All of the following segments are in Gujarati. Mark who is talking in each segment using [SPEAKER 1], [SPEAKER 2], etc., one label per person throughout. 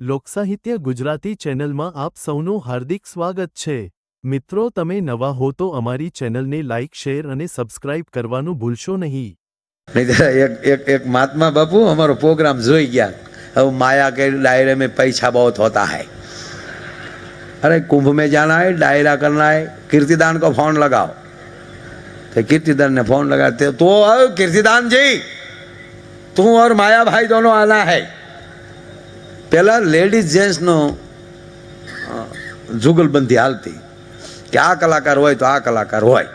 [SPEAKER 1] લોકસાહિત્ય ગુજરાતી ચેનલમાં આપ સૌનું હાર્દિક સ્વાગત છે મિત્રો તમે નવા હો તો અમારી ચેનલને લાઇક શેર અને સબસ્ક્રાઇબ કરવાનું ભૂલશો નહીં
[SPEAKER 2] નહીં તો એક એક એક महात्मा बापू हमारो प्रोग्राम જોઈ ગયા अब माया के दायरे में पैसा बहुत होता है अरे कुंभ में जाना है डायरा करना है कीर्तिदान को फोन लगाओ तो कीर्तिदान ने फोन लगाते तो आओ कीर्तिदान जी તું और माया भाई दोनों आना है પેલા લેડીઝ જેન્ટ્સનો જુગલબંધી હાલતી કે આ કલાકાર હોય તો આ કલાકાર હોય.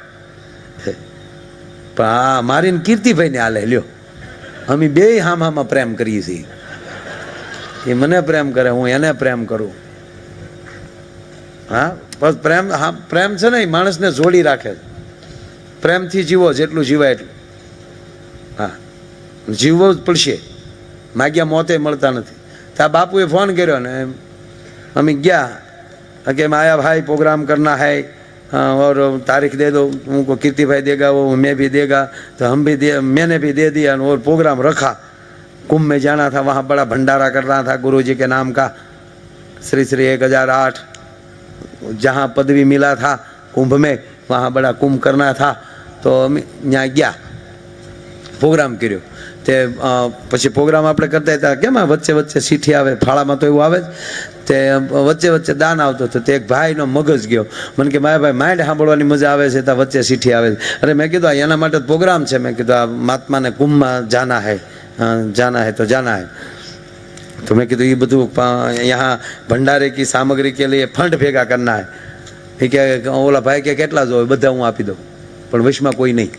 [SPEAKER 2] પણ આ મારી ને કીર્તિભાઈને હાલે, લ્યો. અમે બે હામામાં પ્રેમ કરીએ છીએ. એ મને પ્રેમ કરે, હું એને પ્રેમ કરું. હા? બસ પ્રેમ, હા, પ્રેમ છે ને, એ માણસને જોડી રાખે પ્રેમથી જીવો, જેટલું જીવાય એટલું. હા. જીવવું જ પડશે. માગ્યા મોતે મળતા નથી. તો આ બાપુએ ફોન કર્યો ને અમે ગયા કે माया भाई प्रोग्राम करना है हाँ, और तारीख दे दो उनको कीर्ति भाई देगा वो मैं भी देगा तो हम भी दे मैंने भी दे दिया और प्रोग्राम रखा कुंभ में जाना था वहाँ बड़ा भंडारा करना था गुरु जी के नाम का श्री श्री एक हजार आठ जहाँ पदवी मिला था कुंभ में वहाँ बड़ा कुंभ करना था तो અમે ત્યાં ગયા પ્રોગ્રામ કર્યો તે પછી પ્રોગ્રામ આપણે કરતા હતા. કેમ વચ્ચે વચ્ચે સીઠી આવે? ફાળામાં તો એવું આવે જ. તે વચ્ચે વચ્ચે દાન આવતો હતો. તે એક ભાઈનો મગજ ગયો. મને કે મારા ભાઈ માઇન્ડ સાંભળવાની મજા આવે છે ત્યાં વચ્ચે સીઠી આવે છે. અરે, મેં કીધું એના માટે પ્રોગ્રામ છે. મેં કીધું, આ મહાત્માને કુંભમાં જાના હે. જાના હે તો જાના હે. તો મેં કીધું એ બધું અહીંયા ભંડારે કી સામગ્રી કે લઈએ ફંડ ભેગા કરના હે. એ કે, ઓલા ભાઈ કે, કેટલા જોવે? બધા હું આપી દઉં. પણ વશમાં કોઈ નહીં.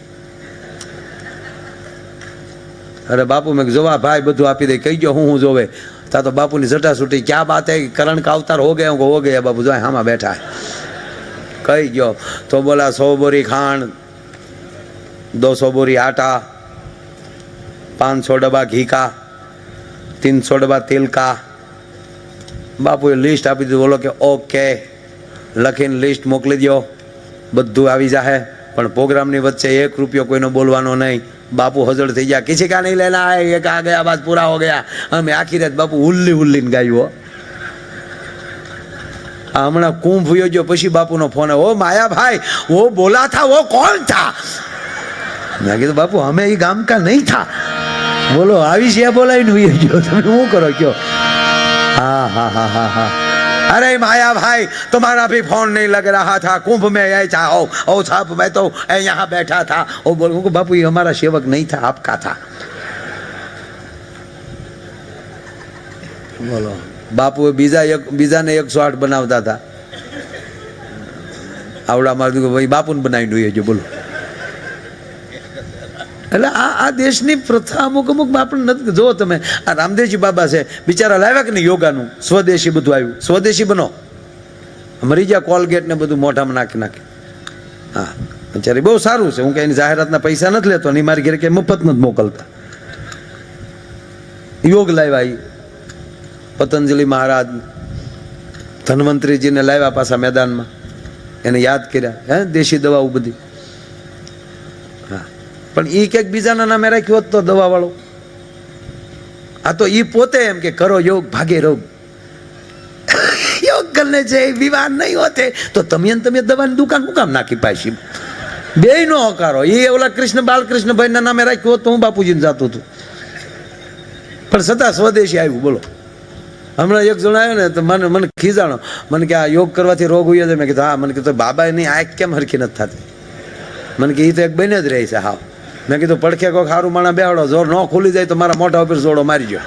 [SPEAKER 2] અરે બાપુ, મેં જોવા, ભાઈ, બધું આપી દે, કહી ગયો હું હું જોવે. તા તો બાપુની જટા સુટી, ક્યાં બાત હે? કરણ કા અવતાર હો ગયા હો ગયા, બાપુ, જો હામાં બેઠા કહી ગયો તો બોલા, સો બોરી ખાંડ દોસો બોરી આટા, પાંચસો ડબ્બા ઘીકા, તીનસો ડબ્બા તિલકા. બાપુએ લિસ્ટ આપી દીધું, બોલો કે, ઓકે. લખીને લિસ્ટ મોકલી દો બધું આવી જાહે. પણ પ્રોગ્રામની વચ્ચે એક રૂપિયો કોઈનો બોલવાનો નહીં. બાપુ હજળ થઈ ગયા કિસી કા નહીં લેના હે એક આ ગયા બાદ પૂરા હો ગયા અમે આખી રાત બાપુ હુલ્લી હુલ્લીને ગાયું હો આ હમણાં કુંભ વયો ગયો પછી બાપુનો ફોન આવ્યો ઓ માયા ભાઈ વો બોલા થા વો કોણ થા મેં કીધું બાપુ અમે એ ગામ કા નહીં થા બોલો આવી છે બોલાવીને વયો ગયો તમે શું કરો કયો हाँ हाँ हाँ हाँ हाँ अरे माया भाई तुम्हारा भी फोन नहीं लग रहा था कुंभ में ऐसा हो ओ साहब मैं तो यहाँ बैठा था ओ बोल उनको बापू ये हमारा सेवक नहीं था आपका था બોલો બાપુ બીજા એક બીજાને એકસો આઠ બનાવતા હતા આવડા મારું ભાઈ બાપુને બનાવી જોઈએ જો બોલો એટલે આ આ દેશની પ્રથા અમુક અમુક આપણે નથી જુઓ તમે, આ રામદેવજી બાબા છે, બિચારા લાવ્યા કે નહીં યોગાનું? સ્વદેશી બધું આવ્યું. સ્વદેશી બનો. મરી ગયા કોલગેટ ને બધું મોઢામાં નાખી નાખી. હા. બિચારી બહુ સારું છે. હું કે એની જાહેરાતના પૈસા નથી લેતો નહીં મારી ઘરે કે મફત નથી મોકલતા. યોગ લાવ્યા એ પતંજલિ મહારાજ, ધન્વંતરીજીને લાવ્યા પાછા મેદાનમાં. એને યાદ કર્યા. હે, દેશી દવાઓ બધી. પણ એ ક્યાંક બીજાના નામે રાખ્યો હોત તો દવાવાળો. આ તો એ પોતે એમ કે કરો યોગ, ભાગે રોગ. યોગ કરને છે વિવાહ નહીં હોતે તો તમે તમે દવાની દુકાન હું કામ નાખી પાછી? બે નો હકારો. એ ઓલા કૃષ્ણ, બાલકૃષ્ણ ભાઈના નામે રાખ્યો હોત તો હું બાપુજીને જાતું હતું. પણ છતાં સ્વદેશી આવ્યું, બોલો. હમણાં એક જણ આવ્યો ને તો મને મને ખીજાણો. મને કે આ યોગ કરવાથી રોગ હોય છે. મેં કીધું, હા. મને કીધું બાબા એની આંખ કેમ હરખી નથી થતી? મને કે એ તો એક બને જ રહી છે, હાવ. મેં કીધું, પડખે કોઈક સારું માણા બેહાડો જોર ન ખુલી જાય તો મારા મોઢા ઉપર જોડો મારી ગયો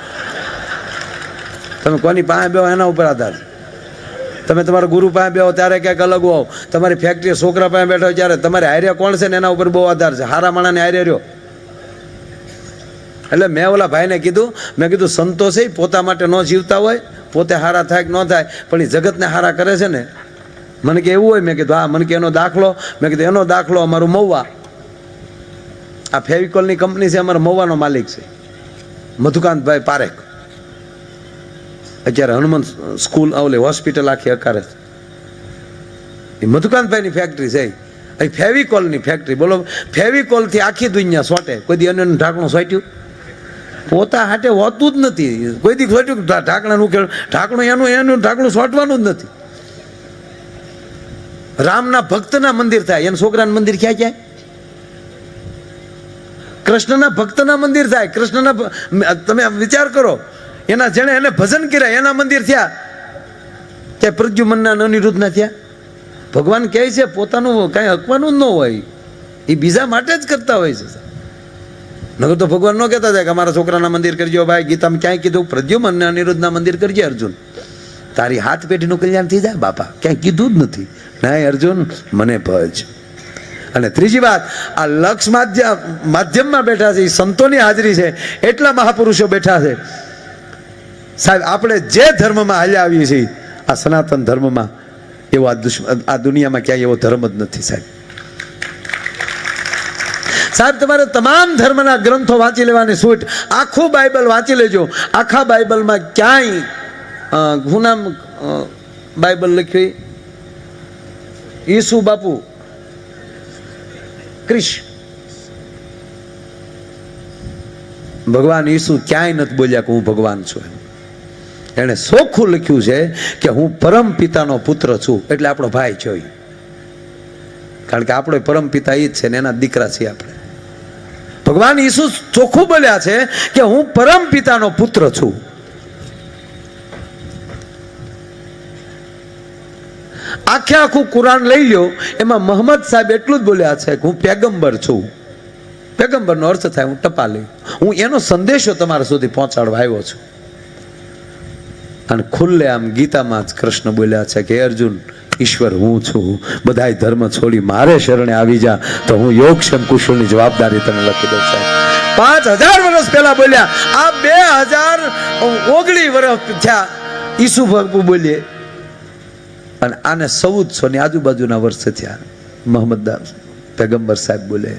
[SPEAKER 2] તમે કોની પાસે બેહો એના ઉપર આધાર. તમે તમારા ગુરુ પાસે બેહો ત્યારે ક્યાંક અલગ હોવ. તમારી ફેક્ટરી છોકરા પાસે બેઠો ત્યારે તમારે હાર્યા કોણ છે ને એના ઉપર બહુ આધાર છે? હારા માણાને હાર્યા રહ્યો. એટલે મેં ઓલા ભાઈને કીધું, મેં કીધું સંતો પોતા માટે ન જીવતા હોય, પોતે હારા થાય કે ન થાય, પણ એ જગતને હારા કરે છે ને? મને કે, એવું હોય? મેં કીધું, હા, મને કે એનો દાખલો. મેં કીધું, એનો દાખલો અમારું મહુવા. આ ફેવિકોલની કંપની છે, અમારા મહુવાનો માલિક છે. મધુકાંતભાઈ પારેખ. અત્યારે હનુમંત સ્કૂલ ઓલે હોસ્પિટલ આખી અકારે એ મધુકાંતભાઈની ફેક્ટરી છે. અહીં ફેવિકોલની ફેક્ટરી બોલો ફેવિકોલથી આખી દુનિયા સોટે. કોઈ દી અન્યનું ઢાંકણું સોટ્યું? પોતા હાટે હોતું જ નથી. કોઈ દી સોટ્યું કે ઢાંકણાનું ખેડ ઢાંકણું એનું એનું ઢાંકણું સોટવાનું જ નથી. રામના ભક્તના મંદિર થાય. એના છોકરાનું મંદિર ક્યાં ક્યાં કૃષ્ણના ભક્તના મંદિર થાય. કૃષ્ણના તમે વિચાર કરો. એના જેણે એને ભજન કર્યા, એના મંદિર થયા. ત્યાં પ્રદ્યુમનના અને અનિરુદ્ધના થયા. ભગવાન કહે છે, પોતાનું કાંઈ હકવાનું જ ન હોય. એ બીજા માટે જ કરતા હોય છે. નગર તો ભગવાન ન કહેતા થાય કે અમારા છોકરાના મંદિર કરજો ભાઈ ગીતામાં ક્યાંય કીધું? પ્રદ્યુમન અને અનિરુદ્ધના મંદિર કરજે, અર્જુન. તારી હાથ પેઢીનું કલ્યાણ થઈ જાય બાપા. ક્યાંય કીધું જ નથી. ના અર્જુન, મને ભજ. અને ત્રીજી વાત આ લક્ષ માધ્યમ માધ્યમમાં બેઠા છે એ સંતોની હાજરી છે એટલા મહાપુરુષો બેઠા છે. સાહેબ આપણે જે ધર્મમાં હાલ્યા આવીએ છીએ આ સનાતન ધર્મમાં એવો આ આ દુનિયામાં ક્યાંય એવો ધર્મ જ નથી સાહેબ. સાહેબ તમારે તમામ ધર્મના ગ્રંથો વાંચી લેવાની છૂટ આખું બાઇબલ વાંચી લેજો. આખા બાઇબલમાં ક્યાંય અ, શું નામ અ, બાઇબલ લખ્યું? ઈસુ બાપુ ક્રિશ. ભગવાન ઈસુ ક્યાંય નથી બોલ્યા કે હું ભગવાન છું એમ. એણે સોખું લખ્યું છે કે હું પરમ પિતાનો પુત્ર છું, એટલે આપણો ભાઈ છે કારણ કે આપણો પરમ પિતા એ જ છે ને એના દીકરા છીએ આપણે. ભગવાન ઈસુ ચોખ્ખું બોલ્યા છે કે હું પરમ પિતાનો પુત્ર છું. આખે આખું કુરાન લઈ લ્યો. એમાં મહમ્મદ સાહેબ એટલું જ બોલ્યા છે કે હું પેગંબર છું. પેગંબરનો અર્થ થાય હું ટપાલી. હું એનો સંદેશો તમારા સુધી પહોંચાડવા આવ્યો છું. અને ખુલ્લે આમ ગીતામાં જ કૃષ્ણ બોલ્યા છે કે અર્જુન, ઈશ્વર હું છું. બધાય ધર્મ છોડી મારે શરણે આવી જા. તો હું યોગક્ષમ કુશળની જવાબદારી તને લખી દઉં સાહેબ પાંચ હજાર વર્ષ પહેલા બોલ્યા. આ બે હજાર ઓગણી વર્ષ થયા. ઈસુ ભગવું બોલીએ અને આને ચૌદસો ની આજુબાજુના વર્ષ થયા. મોહમ્મદ દાસ પેગંબર સાહેબ બોલે,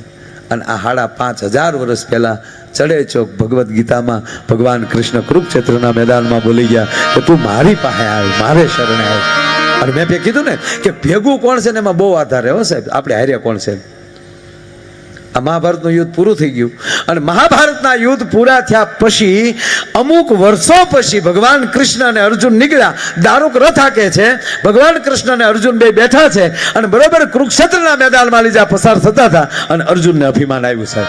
[SPEAKER 2] અને આ હાડા પાંચ હજાર વર્ષ પહેલા ચડે ચોક ભગવદ્ ગીતામાં ભગવાન કૃષ્ણ કુરુક્ષેત્રના મેદાનમાં બોલી ગયા કે, તું મારી પાસે આવ, મારે શરણે આવ. અને મેં કીધું ને કે, ભેગું કોણ છે ને? એમાં બહુ આધાર હો સાહેબ, આપણે હાર્યા કોણ છે? આ મહાભારતનું યુદ્ધ પૂરું થઈ ગયું. અને મહાભારતના યુદ્ધ પૂરા થયા પછી, અમુક વર્ષો પછી ભગવાન કૃષ્ણ અને અર્જુન નીકળ્યા. દારૂક રથ હાકે છે, ભગવાન કૃષ્ણ અને અર્જુન બે બેઠા છે, અને બરોબર કુરુક્ષેત્રના મેદાનમાં લીધા પસાર થતા હતા, અને અર્જુનને અભિમાન આવ્યું સાહેબ.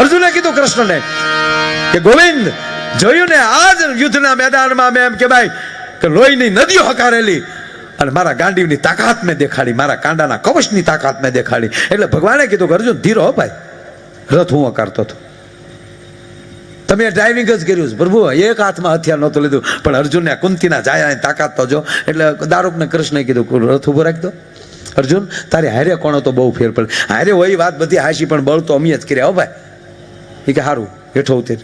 [SPEAKER 2] અર્જુને કીધું કૃષ્ણને કે, ગોવિંદ, જોયું ને? આજ યુદ્ધના મેદાનમાં મેં એમ કે ભાઈ કે લોહીની નદીઓ હકારેલી અને મારા ગાંડીવની તાકાત મેં દેખાડી, મારા કાંડાના કવચની તાકાત મેં દેખાડી. એટલે ભગવાને કીધું કે અર્જુન, ધીરો ભાઈ. રથ હું કરતો હતો. તમે ડ્રાઇવિંગ જ કર્યું છે, પ્રભુ, એક હાથમાં હથિયાર નહોતું લીધું. પણ અર્જુનને કુંતીના જાયાની તાકાત તો જો. એટલે દારૂકને કૃષ્ણે કીધું રથ ઊભો રાખી દો. અર્જુન, તારે હારે કોણો તો બહુ ફેર પડે. હારે હોય વાત બધી હાશી, પણ બળ તો અમે જ કર્યા હો ભાઈ. એ કે સારું હેઠો ઉતર.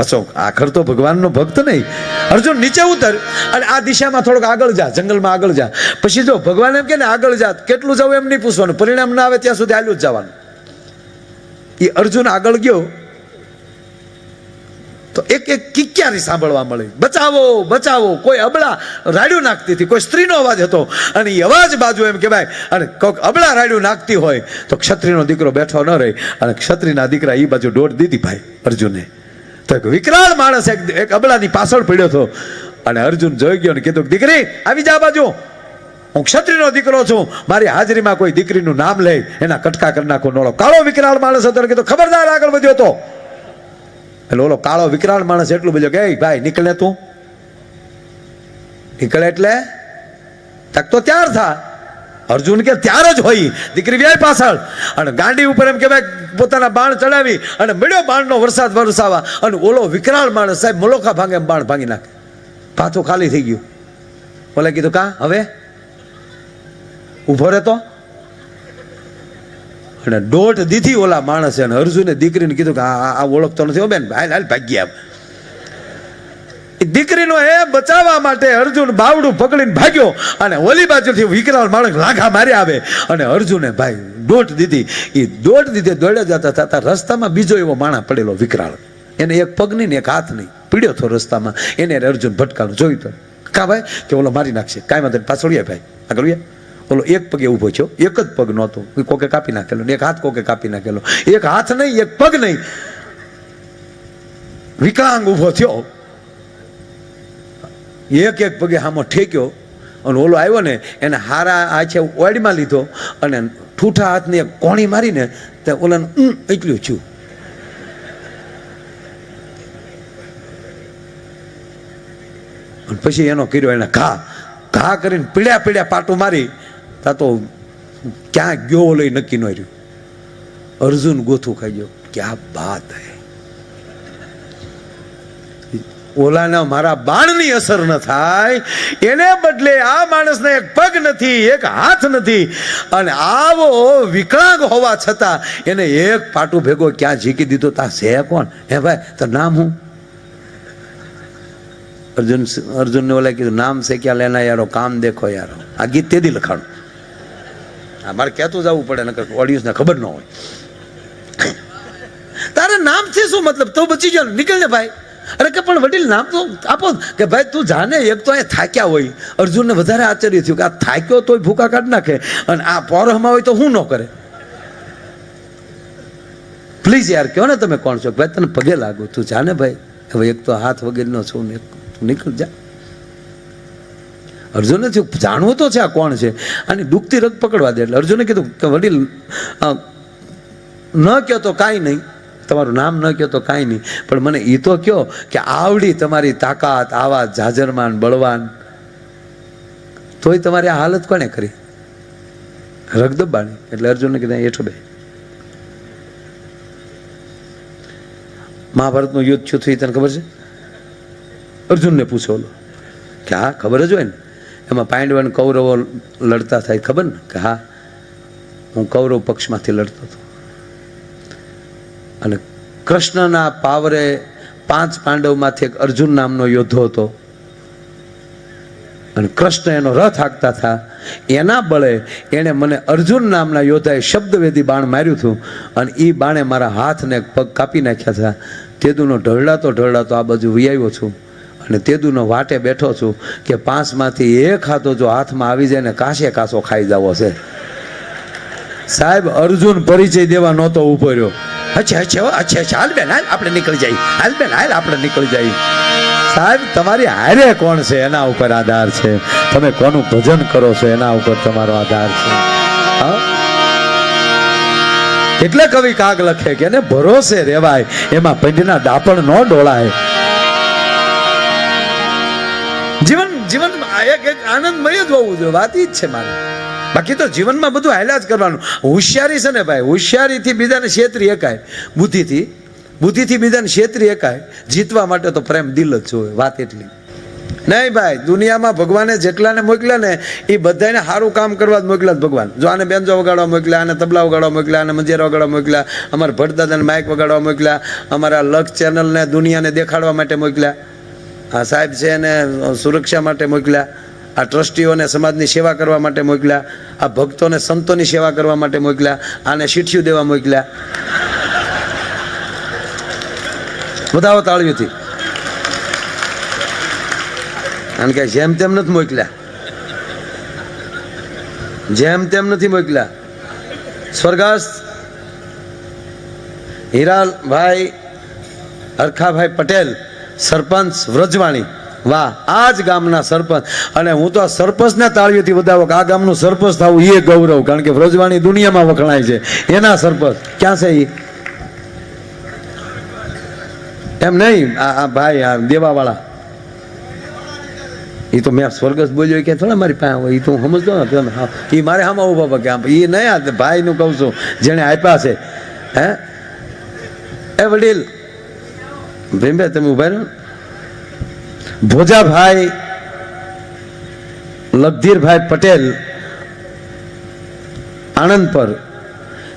[SPEAKER 2] પાછો આખર તો ભગવાનનો ભક્ત નહીં. અર્જુન નીચે ઉતર અને આ દિશામાં થોડોક આગળ જા, જંગલમાં આગળ જા. પછી જો ભગવાન એમ કે ને, આગળ જા, કેટલું જવું એમ નહીં પૂછવાનું. પરિણામ ના આવે ત્યાં સુધી હાલ્યું જ જવાનું. એ અર્જુન આગળ ગયો. તો એક એક કિક્યારી સાંભળવા મળી. બચાવો બચાવો. કોઈ અબળા રાડ્યું નાખતી હતી. કોઈ સ્ત્રીનો અવાજ હતો. અને એ અવાજ બાજુ એમ કહેવાય, અને કોઈક અબળા રાડ્યું નાખતી હોય તો ક્ષત્રિયનો દીકરો બેઠો ન રહે. અને ક્ષત્રિયના દીકરા એ બાજુ દોડ દીધી ભાઈ અર્જુને. તો એક વિકરાળ માણસ એક એક અબલાની પાછળ પડ્યો હતો. અને અર્જુન જોઈ ગયો અને કીધું, દીકરી, આવી જા બાજુ. હું ક્ષત્રિયનો દીકરો છું. મારી હાજરીમાં કોઈ દીકરીનું નામ લે, એના કટકા કરી નાખો. નોળો કાળો વિકરાળ માણસ હતો કીધું, ખબરદાર આગળ વધ્યો તો. એટલે ઓલો કાળો વિકરાળ માણસ એટલું બધું કે ભાઈ નીકળે તું. નીકળે એટલે? તક તો ત્યાર થા. અર્જુન કે ત્યાર જ હોય દીકરી વ્યાય પાછળ. અને ગાંડી ઉપર એમ કે ભાઈ પોતાના બાણ ચડાવી અને મળ્યો બાણનો વરસાદ વરસાવા અને ઓલો વિકરાળ માણસ સાહેબ મલોખા ભાંગે એમ બાણ ભાંગી નાખે. પાછું ખાલી થઈ ગયું. ઓલે કીધું, કા? હવે? ઊભો રહેતો. અને દોઢ દીધી ઓલા માણસે અને અર્જુને દીકરીને કીધું કે આ ઓળખતો નથી હો બેન, હાલ હાલ ભાગ્યા. દીકરીનો એ બચાવવા માટે અર્જુન બાવડું પકડીને ભાગ્યો અને ઓલી બાજુથી વિકરાળ માણસ લાંઘા મારી આવે. અને અર્જુને ભાઈ દોટ દીધી. એ દોઢ દીધે દોડ્યા જતા થતા રસ્તામાં બીજો એવો માણા પડેલો વિકરાળ. એને એક પગ નહીં ને એક હાથ નહીં પીડ્યો હતો રસ્તામાં. એને અર્જુન ભટકાનું જોયું તો. કા ભાઈ? કે ઓલો મારી નાખશે. કાંઈ વાંધો પાછળ ભાઈ. આગળ ઓલો એક પગે ઊભો થયો. એક જ પગ નહોતો. કોકે કાપી નાખેલો એક હાથ કોકે કાપી નાખેલો. એક હાથ નહીં, એક પગ નહીં. વિકલાંગ ઊભો થયો. એક એક પગે હામો ઠેક્યો અને ઓલો આવ્યો ને એને હારા આ છે ઓયડીમાં લીધો અને ઠૂઠા હાથની એક કોણી મારીને તે ઓલાને ઊં એટલું છું. પછી એનો કર્યો એને ઘા. ઘા કરીને પીડ્યા પીડ્યા પાટું મારી. તા તો ક્યાં ગયો લઈ નક્કી ન રહ્યું. અર્જુન ગોથું ખાઈ ગયો. ક્યાં બાત હે? ઓલાના મારા બાણની અસર ન થાય. એને બદલે આ માણસને એક પગ નથી, એક હાથ નથી. અને આવો વિકલાંગ હોવા છતાં એને એક પાટું ભેગો ક્યાં ઝીકી દીધો? તા છે કોણ? હે ભાઈ, તો નામ હું? અર્જુન અર્જુનને ઓલા કીધું, નામ છે ક્યાં? લેના યારો, કામ દેખો યારો. આ ગીત તેથી લખાણું. આ મારે કહેતું જવું પડે, નકર ઓડિયન્સને ખબર ન હોય. તારે નામથી શું મતલબ? તો બચી ગયો નીકળ ભાઈ. અરે કે પણ વડીલ નામ તો આપો કે ભાઈ તું જાને એક તો અહીંયા થાક્યા હોય. અર્જુનને વધારે આશ્ચર્ય થયું કે આ થાક્યો તોય ભૂકા કાઢ નાખે અને આ પોરહમાં હોય તો હું ન કરે? પ્લીઝ યાર કહો ને તમે કોણ છો? ભાઈ તને પગે લાગુ, તું જાને ભાઈ? હવે એક તો હાથ વગેરેનો છું, ને નીકળ જા. અર્જુને થયું, જાણવું તો છે આ કોણ છે? અને દુખતી રગ પકડવા દે એટલે અર્જુને કીધું કે વડીલ ન કહો તો કાંઈ નહીં. તમારું નામ ન કહો તો કાંઈ નહીં. પણ મને એ તો કહો કે આવડી તમારી તાકાત આવા જાજરમાન બળવાન. તોય તમારી આ હાલત કોને કરી? રગદબાણી. એટલે અર્જુનને કીધા એઠો બે. મહાભારતનું યુદ્ધ થયું થયું, તને ખબર છે? અર્જુનને પૂછો ઓલો. કે હા, ખબર જ હોય ને. એમાં પાંડવ અને કૌરવો લડતા થાય, ખબર ને? કે હા, હું કૌરવ પક્ષમાંથી લડતો હતો. અને કૃષ્ણના પાવરે પાંચ પાંડવમાંથી એક અર્જુન નામનો યોદ્ધો હતો. અને કૃષ્ણ એનો રથ હાંકતા હતા. એના બળે એણે મને અર્જુન નામના યોદ્ધાએ શબ્દવેદી બાણ માર્યું હતું અને એ બાણે મારા હાથને પગ કાપી નાખ્યા હતા. તેદુનો ઢળડાતો ઢળડાતો આ બાજુ વિયાવ્યો છું અને તેદુનો વાટે બેઠો છું કે પાંચમાંથી એક હાથો જો હાથમાં આવી જાય ને કાશે કાસો ખાઈ જવો છે. સાહેબ, અર્જુન પરિચય દેવા નહોતો ઊભો અચ્છા અચ્છા અચ્છા અચ્છા હાલ બેન, હાલ, આપણે નીકળી જઈએ. હાલ બેન, હાલ, આપણે નીકળી જઈએ. સાહેબ, તમારી હારે કોણ છે? એના ઉપર આધાર છે. તમે કોનું ભજન કરો છો? એના ઉપર તમારો આધાર છે. એટલે કવિ કાગ લખે કે એને ભરોસે રેવાય. એમાં પંડના દાપણ ન ડોળાય. જીવન જીવન એક એક આનંદમય જ હોવું જોઈએ. વાત જ છે મારે. બાકી તો જીવનમાં બધું હાલ્યા જ કરવાનું. હોશિયારી છે ને ભાઈ, હોશિયારીથી બીજાને છેતરી એકાય. બુદ્ધિથી બુદ્ધિથી બીજાને છેતરી એકાય. જીતવા માટે તો પ્રેમ દિલ જ જોવે, વાત એટલી. નહીં ભાઈ, દુનિયામાં ભગવાને જેટલાને મોકલ્યા ને એ બધાને સારું કામ કરવા જ મોકલ્યા ભગવાન. જો આને બેન્જો વગાડવા મોકલ્યા, આને તબલા વગાડવા મોકલ્યા, આને મંજેરા વગાડવા મોકલ્યા, અમારા ભટદાદાને માઇક વગાડવા મોકલ્યા, અમારા લક ચેનલને દુનિયાને દેખાડવા માટે મોકલ્યા. આ સાહેબ છે એને સુરક્ષા માટે મોકલ્યા. આ ટ્રસ્ટીઓને સમાજની સેવા કરવા માટે મોકલ્યા, આ ભક્તોને સંતોની સેવા કરવા માટે મોકલ્યા, આને શીઠિયું દેવા મોકલ્યા. બધાઓ તાળીઓથી. કારણ કે જેમ તેમ નથી મોકલ્યા. જેમ તેમ નથી મોકલ્યા. સ્વર્ગસ્થ હિરાલભાઈ હરખાભાઈ પટેલ, સરપંચ વ્રજવાણી. વાહ, આ જ ગામના સરપંચ. અને હું તો સરપંચના તાળીઓથી વધાવો કે આ ગામનું સરપંચ થવું એ ગૌરવ, કારણ કે વ્રજવાણી દુનિયામાં વખણાય છે. એના સરપંચ, ક્યાં છે એ એમ નહીં? આ આ ભાઈ, આ દેવાવાળા. એ તો મેં સ્વર્ગસ્થ બોલ્યો કે થોડા મારી પાસે હોય એ તો હું ને હા. એ મારે આમાં ઊભા આમ એ નહીં ભાઈનું કહું છું, જેણે આપ્યા છે. હે? એ વડીલ ભીમભાઈ તમે ઊભા રહ્યો ભોજાભાઈ, લગધીરભાઈ પટેલ આણંદ પર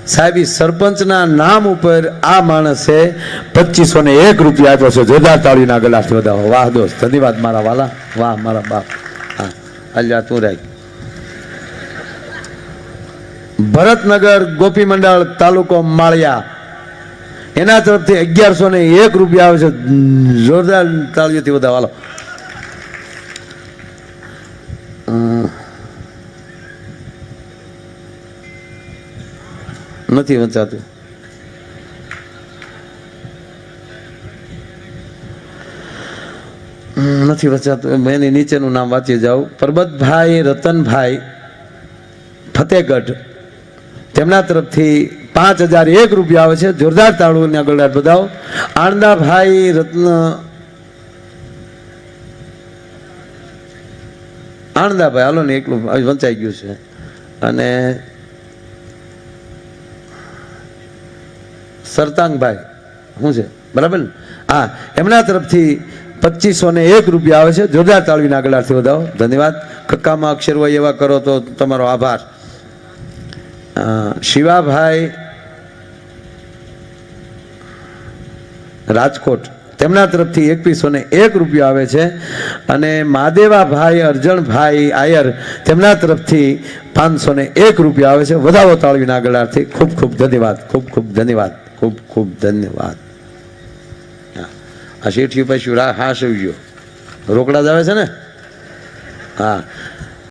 [SPEAKER 2] સાહેબ સરપંચના નામ ઉપર આ માણસે પચીસો ને એક રૂપિયા આપ્યો છે, જોરદાર તાળીના ગલાસથી વધાવો. વાહ દોસ્ત, ધન્યવાદ મારા વાલા. વાહ, મારા બાપ. હા, અલ્યા, તું રાખ. ભરતનગર ગોપી મંડળ તાલુકો માળિયા. એના તરફથી અગિયારસો ને એક રૂપિયા આવે છે. જોરદાર તાળીઓથી બધા હાલો. નથી વંચાતું નથી વચાતું એની નીચેનું નામ વાંચી જાઉં પરબતભાઈ, રતનભાઈ ફતેહગઢ તેમના તરફથી પાંચ હજાર એક રૂપિયા આવે છે. જોરદાર તાળુની આગળ બધાઓ આણંદાભાઈ રત્ન આણંદાભાઈ, હાલો ને એકલું વંચાઈ ગયું છે. અને સરતાંગભાઈ, શું છે? બરાબર ને? હા, એમના તરફથી પચીસો ને એક રૂપિયા આવે છે. જોરદાર તાળવીના આગળથી વધાવો ધન્યવાદ. કક્કામાં અક્ષર હોય એવા કરો તો તમારો આભાર. શિવાભાઈ રાજકોટ. તેમના તરફથી એકવીસો ને એક રૂપિયા આવે છે. અને માદેવાભાઈ અર્જણભાઈ આયર તેમના તરફથી પાંચસો ને એક રૂપિયા આવે છે. વધાવો તાળવીના આગળથી ખૂબ ખૂબ ધન્યવાદ, ખૂબ ખૂબ ધન્યવાદ, ખૂબ ખૂબ ધન્યવાદ. હા. શેઠિયું પછી હા ગયો રોકડા જ આવે છે ને? હા.